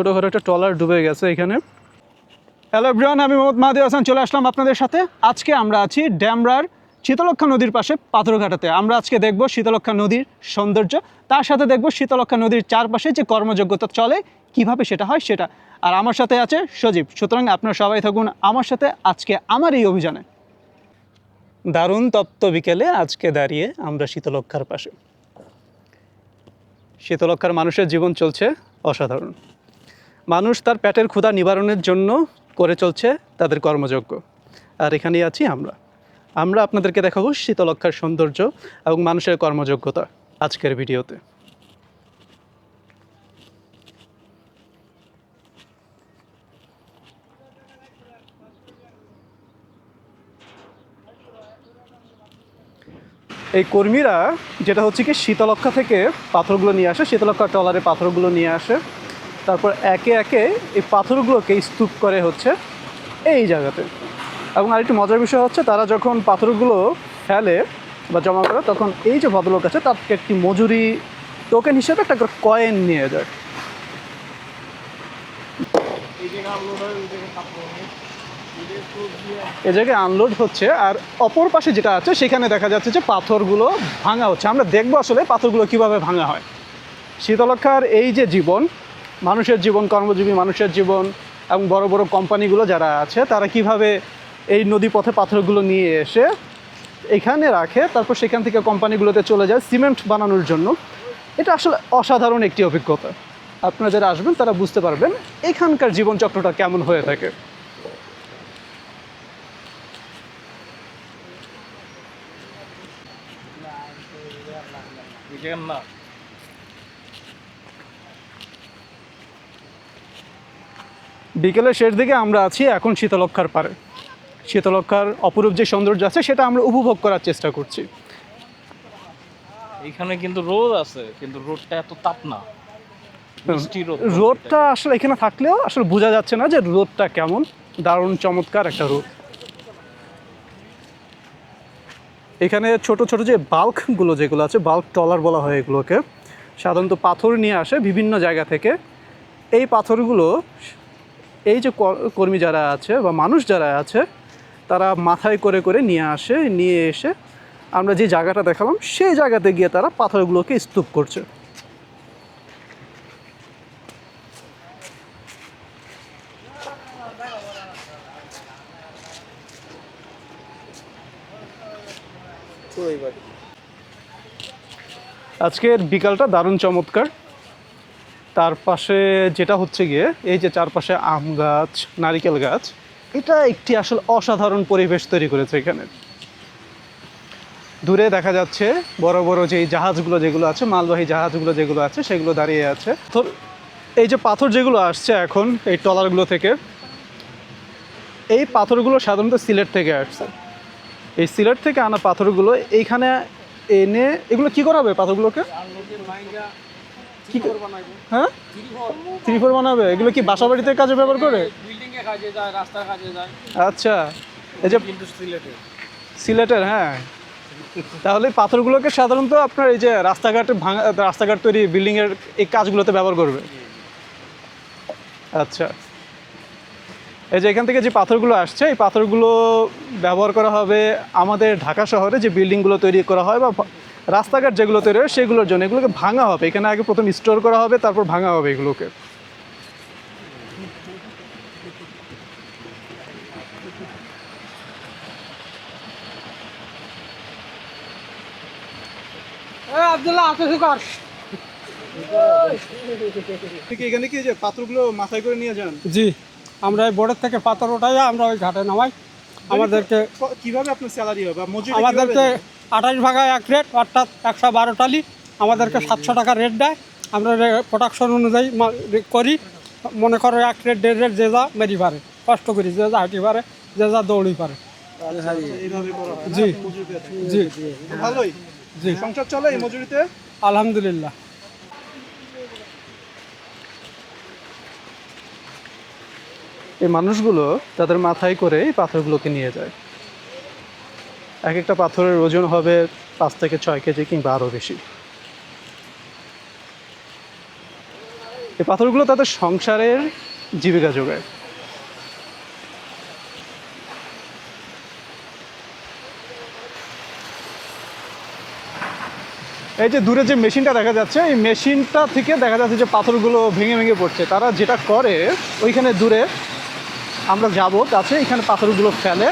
ছোটো করে একটা ট্রলার ডুবে গেছে এখানে। হ্যালো ব্রিয়ান আমি মোহাম্মদ মাহাদি হাসান, চলে আসলাম আপনাদের সাথে। আজকে আমরা আছি ড্যামরার শীতলক্ষা নদীর পাশে পাথরঘাটাতে। আমরা আজকে দেখব শীতলক্ষা নদীর সৌন্দর্য, তার সাথে দেখব শীতলক্ষা নদীর চারপাশে যে কর্মযোগ্যতা চলে, কীভাবে সেটা হয় সেটা। আর আমার সাথে আছে সজীব। সুতরাং আপনারা সবাই থাকুন আমার সাথে আজকে আমার এই অভিযানে। দারুণ তপ্ত বিকেলে আজকে দাঁড়িয়ে আমরা শীতলক্ষার পাশে। শীতলক্ষার মানুষের জীবন চলছে অসাধারণ। মানুষ তার পেটের ক্ষুধা নিবারণের জন্য করে চলছে তাদের কর্মযজ্ঞ। আর এখানেই আছি আমরা। আমরা আপনাদেরকে দেখাবো শীতলক্ষার সৌন্দর্য এবং মানুষের কর্মযোগ্যতা আজকের ভিডিওতে। এই কর্মীরা, যেটা হচ্ছে কি, শীতলক্ষা থেকে পাথরগুলো নিয়ে আসে। শীতলক্ষা ট্রলারে পাথরগুলো নিয়ে আসে। তারপর একে একে এই পাথরগুলোকে স্তূপ করে হচ্ছে এই জায়গাতে। এবং আরেকটি মজার বিষয় হচ্ছে তারা যখন পাথরগুলো ফেলে বা জমা করে, তখন এই যে ভদ্রলোক আছে, তার একটি মজুরি টোকেন হিসেবে একটা কয়েন নিয়ে যায়। এ জায়গায় আনলোড হচ্ছে, আর অপর পাশে যেটা আছে, সেখানে দেখা যাচ্ছে যে পাথরগুলো ভাঙা হচ্ছে। আমরা দেখব আসলে পাথরগুলো কীভাবে ভাঙা হয়। শীতলক্ষার এই যে জীবন মানুষের জীবন, কর্মজীবী মানুষের জীবন এবং বড় বড় কোম্পানিগুলো যারা আছে, তারা কীভাবে এই নদী পথে পাথরগুলো নিয়ে এসে এখানে রাখে, তারপর সেখান থেকে কোম্পানিগুলোতে চলে যায় সিমেন্ট বানানোর জন্য। এটা আসলে অসাধারণ একটি অভিজ্ঞতা। আপনারা যারা আসবেন, তারা বুঝতে পারবেন এখানকার জীবনচক্রটা কেমন হয়ে থাকে। না বিকেলের শেষ দিকে আমরা আছি এখন শীতলক্ষার পারে শীতলক্ষার অপরূপ যে সৌন্দর্য আছে সেটা আমরা উপভোগ করার চেষ্টা করছি। এইখানে কিন্তু রোদ আছে কিন্তু রোদটা এত তাপ না। রোদটা আসলে এখানে থাকলেও আসলে বোঝা যাচ্ছে না যে রোদটা কেমন। দারুণ চমৎকার একটা রোদ। এখানে ছোট ছোট যে বাল্কগুলো যেগুলো আছে বাল্ক টলার বলা হয় এগুলোকে সাধারণত পাথর নিয়ে আসে বিভিন্ন জায়গা থেকে। এই পাথরগুলো এই যে কর- কর্মী যারা আছে বা মানুষ যারা আছে, তারা মাথায় করে করে নিয়ে আসে, নিয়ে এসে আমরা যে জায়গাটা দেখালাম, সেই জায়গাতে গিয়ে তারা পাথরগুলোকে স্তূপ করছে। আজকের বিকালটা দারুণ চমৎকার। তার পাশে যেটা হচ্ছে গিয়ে, এই যে চারপাশে আম গাছ, নারিকেল গাছ, এটা একটি আসলে অসাধারণ পরিবেশ তৈরি করেছে এখানে। দূরে দেখা যাচ্ছে বড় বড় যেই জাহাজগুলো যেগুলো আছে, মালবাহী জাহাজগুলো যেগুলো আছে, সেগুলো দাঁড়িয়ে আছে। তো এই যে পাথর যেগুলো আসছে এখন, এই ট্রলারগুলো থেকে, এই পাথরগুলো সাধারণত সিলেট থেকে আসছে। এই সিলেট থেকে আনা পাথরগুলো এইখানে এনে, এগুলো কি করা হবে পাথরগুলোকে? কি হ্যাঁ? থ্রি ফোর বানাবে? এগুলো কি বাসা বাড়িতে কাজে ব্যবহার করে? বিল্ডিং এ কাজে যায় রাস্তার কাজে যায়। আচ্ছা। এই যে সিলেটের। হ্যাঁ। তাহলে এই পাথরগুলোকে সাধারণত আপনার এই যে রাস্তাঘাটে ভাঙা রাস্তাঘাট তৈরি বিল্ডিংয়ের এই কাজগুলোতে ব্যবহার করবে? আচ্ছা। এই যে এখান থেকে যে পাথরগুলো আসছে এই পাথরগুলো ব্যবহার করা হবে আমাদের ঢাকা শহরে যে বিল্ডিংগুলো তৈরি করা হয় বা রাস্তাঘাট যেগুলো তৈরি হয় সেগুলোর জন্য এগুলোকে ভাঙা হবে। এখানে আগে প্রথম স্টোর করা হবে তারপর ভাঙা হবে এগুলোকে। এখানে কি যে মাথায় করে নিয়ে যান? জি আমরা থেকে পাথর আমরা ওই ঘাটে নামাই। আমাদেরকে কীভাবে আপনার স্যালারি হবে আমাদেরকে আঠাশ ভাগা এক রেট অর্থাৎ একশো বারো টালি। আমাদেরকে সাতশো টাকা রেট দেয়। আমরা প্রোডাকশন অনুযায়ী করি। মনে করো এক রেট দেড় রেট যে যা মেরি পারে। কষ্ট করি যে যা হাঁটি পারে যে যা দৌড়ি পারে। এইভাবে করা জি জি। ভালোই। জি। সংসার চলে এই মজুরিতে? আলহামদুলিল্লাহ। এই মানুষগুলো তাদের মাথায় করে এই পাথরগুলোকে নিয়ে যায়। এক একটা পাথরের ওজন হবে পাঁচ থেকে ছয় কেজি কিংবা আরও বেশি। এই পাথরগুলো তাদের সংসারের জীবিকা যোগায়। এই যে দূরে যে মেশিনটা দেখা যাচ্ছে, এই মেশিনটা থেকে দেখা যাচ্ছে যে পাথরগুলো ভেঙে ভেঙে পড়ছে। তারা যেটা করে, ওইখানে দূরে আমরা যাব কাছে এখানে পাথরগুলো ফেলে।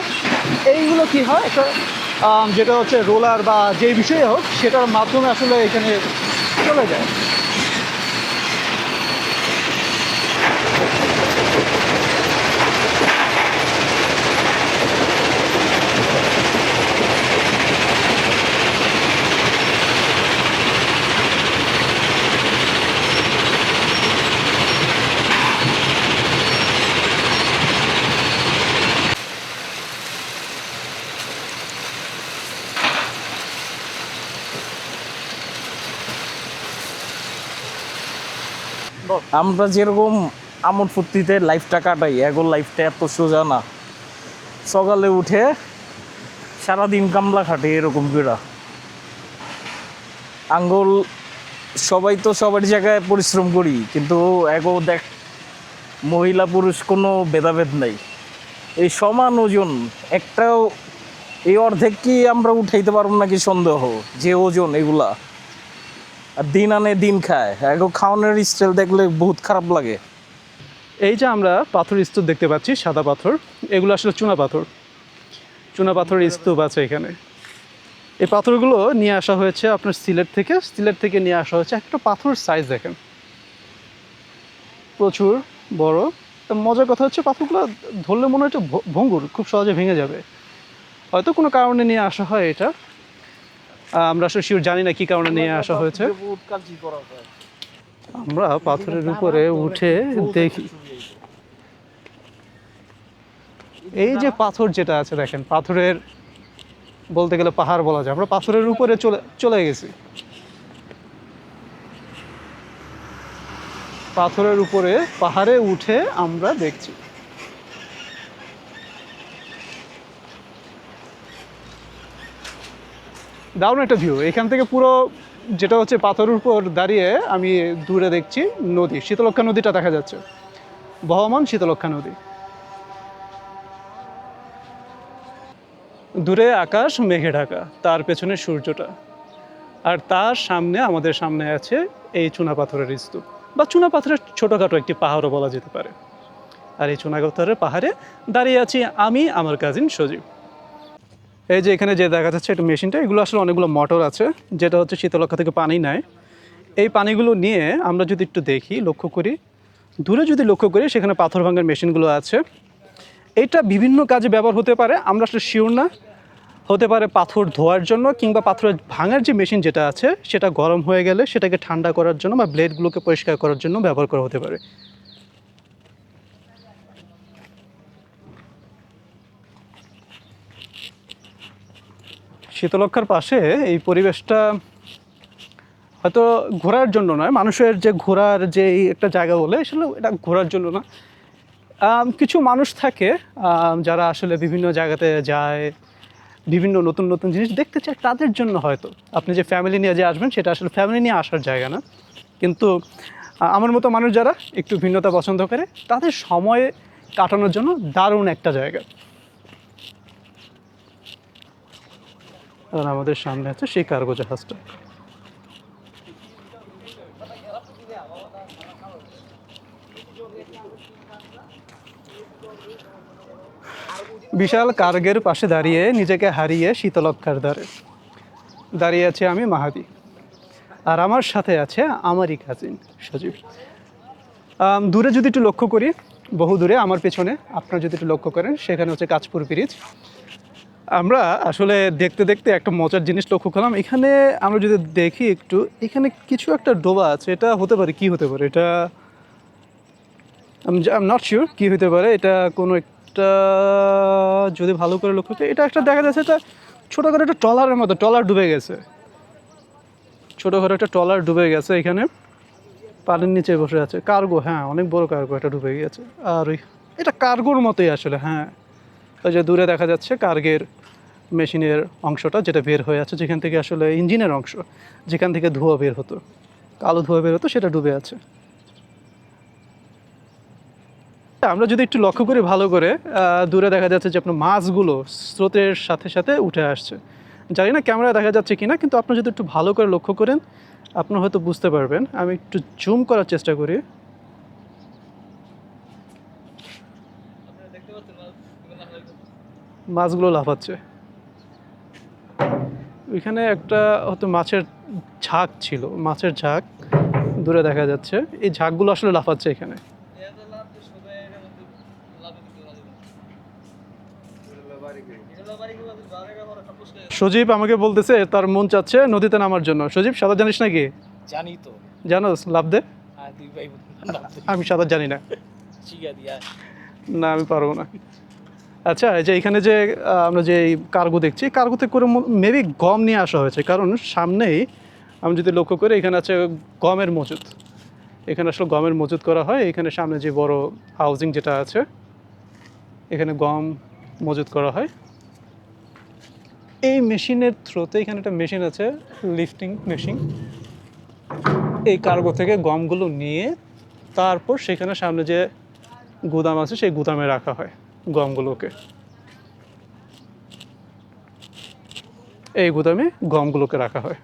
এইগুলো কি হয়? একটা যেটা হচ্ছে রোলার বা যে বিষয়ে হোক সেটার মাধ্যমে আসলে এখানে চলে যায়। আমরা যেরকম আমোদ ফুর্তিতে লাইফটা কাটাই এখন লাইফটা এত সোজা না। সকালে উঠে সারাদিন কামলা খাটে এরকম বিড়া আঙ্গুল, সবাই তো সবার জায়গায় পরিশ্রম করি, কিন্তু এগো দেখ, মহিলা পুরুষ কোনো ভেদাভেদ নাই। এই সমান ওজন, একটাও, এই অর্ধেক কি আমরা উঠাইতে পারব নাকি সন্দেহ, যে ওজন এগুলা। আর দিন আনে দিন খায়। এগো খাওয়ানোর স্টাইল দেখলে বহুত খারাপ লাগে। এই যে আমরা পাথর স্তূপ দেখতে পাচ্ছি, সাদা পাথর। এগুলো আসলে চুনা পাথর। চুনা পাথরের স্তূপ আছে এখানে। এই পাথরগুলো নিয়ে আসা হয়েছে আপনার সিলেট থেকে। সিলেট থেকে নিয়ে আসা হয়েছে একটা পাথর সাইজ দেখেন। প্রচুর, বড়। তা মজার কথা হচ্ছে পাথরগুলো ধরলে মনে হচ্ছে ভঙ্গুর, খুব সহজে ভেঙে যাবে। হয়তো কোনো কারণে নিয়ে আসা হয় এটা। আমরা আসলে শিওর জানি না কি কারণে নিয়ে আসা হয়েছে। আমরা পাথরের উপরে উঠে দেখি। এই যে পাথর যেটা আছে দেখেন, পাথরের বলতে গেলে পাহাড় বলা যায়। আমরা পাথরের উপরে চলে চলে গেছি। পাথরের উপরে পাহাড়ে উঠে আমরা দেখছি। দারুণ একটা ভিউ এখান থেকে পুরো যেটা হচ্ছে পাথরের উপর দাঁড়িয়ে আমি দূরে দেখছি নদী শীতলক্ষা নদীটা দেখা যাচ্ছে। বহমান শীতলক্ষা নদী। দূরে আকাশ, মেঘে ঢাকা, তার পেছনে সূর্যটা। আর তার সামনে, আমাদের সামনে আছে এই চুনা পাথরের স্তূপ। বা চুনা পাথরের ছোটোখাটো একটি পাহাড়ও বলা যেতে পারে। আর এই চুনা পাথরের পাহাড়ে দাঁড়িয়ে আছি আমি, আমার কাজিন সজীব। এই যে এখানে যে দেখা যাচ্ছে একটা মেশিনটা, এগুলো আসলে অনেকগুলো মোটর আছে, যেটা হচ্ছে শীতলক্ষা থেকে পানি নেয়। এই পানিগুলো নিয়ে আমরা যদি একটু দেখি, লক্ষ্য করি, দূরে যদি লক্ষ্য করি, সেখানে পাথর ভাঙার মেশিনগুলো আছে। এটা বিভিন্ন কাজে ব্যবহার হতে পারে, আমরা আসলে শিওর না। হতে পারে পাথর ধোয়ার জন্য কিংবা পাথর ভাঙার যে মেশিন যেটা আছে, সেটা গরম হয়ে গেলে সেটাকে ঠান্ডা করার জন্য বা ব্লেডগুলোকে পরিষ্কার করার জন্য ব্যবহার করা হতে পারে। শীতলক্ষার পাশে এই পরিবেশটা হয়তো ঘোরার জন্য নয়, মানুষের যে ঘোরার যে একটা জায়গা বলে, আসলে এটা ঘোরার জন্য না। কিছু মানুষ থাকে যারা আসলে বিভিন্ন জায়গাতে যায়, বিভিন্ন নতুন নতুন জিনিস দেখতে চায়, তাদের জন্য হয়তো। আপনি যে ফ্যামিলি নিয়ে যে আসবেন, সেটা আসলে ফ্যামিলি নিয়ে আসার জায়গা না। কিন্তু আমার মতো মানুষ যারা একটু ভিন্নতা পছন্দ করে, তাদের সময় কাটানোর জন্য দারুণ একটা জায়গা। আর আমাদের সামনে আছে সেই কার্গো জাহাজটা। বিশাল কার্গের পাশে দাঁড়িয়ে নিজেকে হারিয়ে শীতলক্ষার দ্বারে। দাঁড়িয়ে আছে আমি মাহাদি আর আমার সাথে আছে আমারই কাজিন সজীব। দূরে যদি একটু লক্ষ্য করি বহু দূরে আমার পেছনে, আপনারা যদি একটু লক্ষ্য করেন, সেখানে হচ্ছে কাঁচপুর ব্রিজ আমরা আসলে দেখতে দেখতে একটা মজার জিনিস লক্ষ্য করলাম। এখানে আমরা যদি দেখি একটু, এখানে কিছু একটা ডোবা আছে। এটা হতে পারে, কি হতে পারে? এটা আম নট শিওর কি হতে পারে। এটা কোনো একটা, যদি ভালো করে লক্ষ্য করি, এটা একটা দেখা যাচ্ছে, এটা ছোটো করে একটা ট্রলারের মতো, ট্রলার ডুবে গেছে। ছোটো করে একটা ট্রলার ডুবে গেছে এখানে। পানির নিচে বসে আছে। কার্গো হ্যাঁ অনেক বড় কার্গো এটা ডুবে গিয়েছে আর ওই, এটা কার্গোর মতোই আসলে হ্যাঁ। ওই যে দূরে দেখা যাচ্ছে কার্গের মেশিনের অংশটা যেটা বের হয়ে আছে, যেখান থেকে আসলে ইঞ্জিনের অংশ, যেখান থেকে ধোঁয়া বের হতো। কালো ধোঁয়া বের হতো, সেটা ডুবে আছে। আমরা যদি একটু লক্ষ্য করি ভালো করে দূরে দেখা যাচ্ছে যে আপনার মাছগুলো স্রোতের সাথে সাথে উঠে আসছে। জানি না ক্যামেরায় দেখা যাচ্ছে কিনা, কিন্তু আপনি যদি একটু ভালো করে লক্ষ্য করেন, আপনার হয়তো বুঝতে পারবেন। আমি একটু জুম করার চেষ্টা করি। মাছগুলো লাফাচ্ছে। ওইখানে একটা হয়তো মাছের ঝাঁক ছিল মাছের ঝাঁক দূরে দেখা যাচ্ছে। এই ঝাঁকগুলো আসলে লাফাচ্ছে এখানে। সজীব আমাকে বলতেছে তার মন চাচ্ছে নদীতে নামার জন্য। সজীব সাঁতার জানিস নাকি? জানি তো। জানোস লাভ দে। দুই ভাই আমি সাঁতার জানি না। না আমি পারব না। আচ্ছা এই যে এখানে যে আমরা যে কার্গো দেখছি কার্গোতে করে মেবি গম নিয়ে আসা হয়েছে। কারণ সামনেই আমি যদি লক্ষ্য করি, এখানে আছে গমের মজুদ এখানে আসলে গমের মজুদ করা হয়। এখানে সামনে যে বড় হাউজিং যেটা আছে, এখানে গম মজুদ করা হয়। এই মেশিনের থ্রোতে এখানে একটা মেশিন আছে লিফটিং মেশিন এই কার্গো থেকে গমগুলো নিয়ে তারপর সেখানে সামনে যে গুদাম আছে, সেই গুদামে রাখা হয়। গমগুলোকে। এই গুদামে গমগুলোকে রাখা হয়।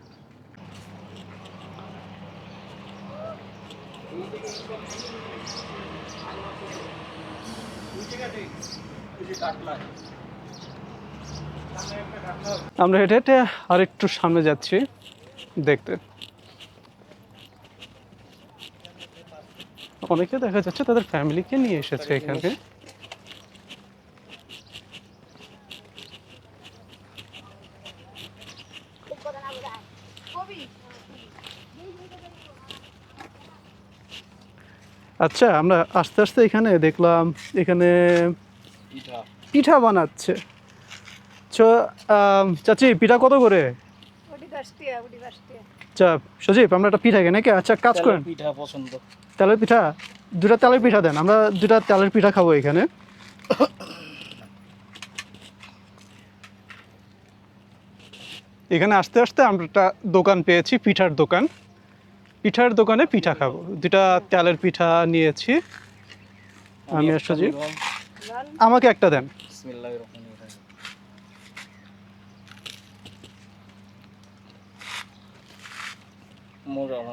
আমরা হেঁটে হেঁটে আরেকটু সামনে যাচ্ছি, দেখতে। অনেকে দেখা যাচ্ছে তাদের ফ্যামিলিকে নিয়ে এসেছে এখানে। আচ্ছা আমরা আস্তে আস্তে এখানে দেখলাম এখানে পিঠা। পিঠা বানাচ্ছে। চাচি পিঠা কত করে? আচ্ছা সজীব আমরা একটা পিঠা কিনে নাকি? আচ্ছা কাজ করেন। পিঠা পছন্দ। তেলের পিঠা? দুটা তেলের পিঠা দেন আমরা দুটা তেলের পিঠা খাব এখানে। এখানে আসতে আসতে আমরা একটা দোকান পেয়েছি পিঠার দোকান। পিঠার দোকানে পিঠা খাব। দুটা তেলের পিঠা নিয়েছি। আমি আর সজীব আমাকে একটা দেন। you.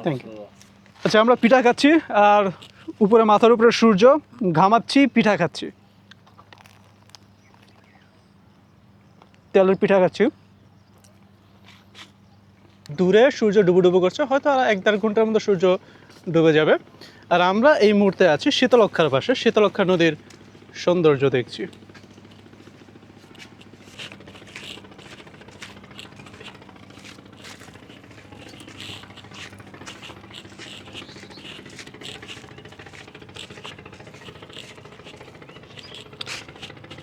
পছন্দ। আচ্ছা আমরা পিঠা খাচ্ছি আর উপরে মাথার উপরে সূর্য ঘামাচ্ছি পিঠা খাচ্ছি। তেলের পিঠা খাচ্ছি। দূরে সূর্য ডুবু ডুবু করছে, হয়তো আর এক দেড় ঘণ্টার মধ্যে সূর্য ডুবে যাবে। আর আমরা এই মুহূর্তে আছি শীতলক্ষার পাশে, শীতলক্ষা নদীর সৌন্দর্য দেখছি।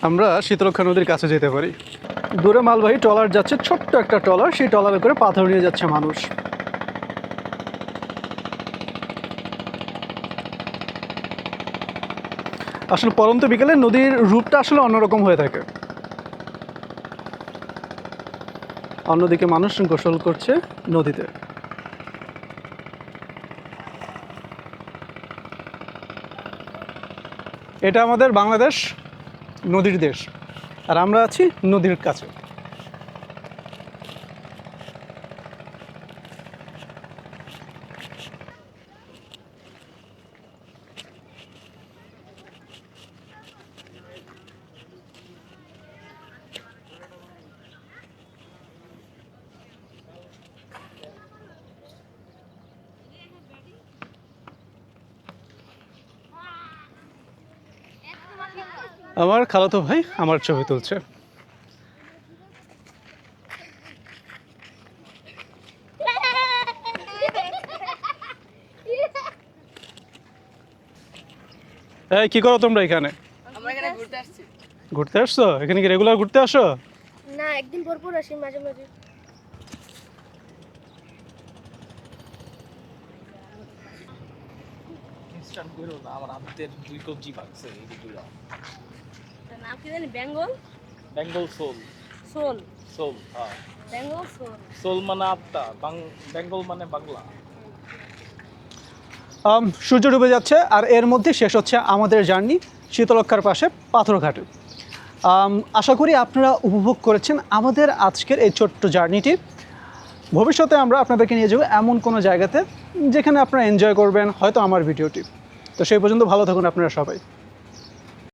আমরা শীতলক্ষা নদীর কাছে যেতে পারি। দূরে মালবাহী ট্রলার যাচ্ছে, ছোট্ট একটা ট্রলার, সেই ট্রলারে করে পাথর নিয়ে যাচ্ছে মানুষ। আসলে পরন্ত বিকেলে নদীর রূপটা আসলে অন্যরকম হয়ে থাকে। অন্যদিকে মানুষ গোসল করছে নদীতে। এটা আমাদের বাংলাদেশ নদীর দেশ। আর আমরা আছি নদীর কাছে। আমার খালাতো ভাই আমার ছবি তুলছে। এই কি করো তোমরা এখানে? ঘুরতে আসছো। এখানে কি রেগুলার ঘুরতে আসো? না একদিন পর পর আসি মাঝে মাঝে। ইনস্ট্যান্ট কইরো না আমার হাতের দুই কবজি ভাগছে এই দুইটা কি জানি Bengal? Bengal soul. Soul. Soul হ্যাঁ। বেঙ্গল সোল। সোল মানে আত্মা বেঙ্গল মানে বাংলা। সূর্য ডুবে যাচ্ছে আর এর মধ্যে শেষ হচ্ছে আমাদের জার্নি শীতলক্ষার পাশে পাথরঘাটে। আশা করি আপনারা উপভোগ করেছেন আমাদের আজকের এই ছোট্ট জার্নিটি। ভবিষ্যতে আমরা আপনাদেরকে নিয়ে যাব এমন কোনো জায়গাতে যেখানে আপনারা এনজয় করবেন হয়তো আমার ভিডিওটি। তো সেই পর্যন্ত ভালো থাকুন আপনারা সবাই।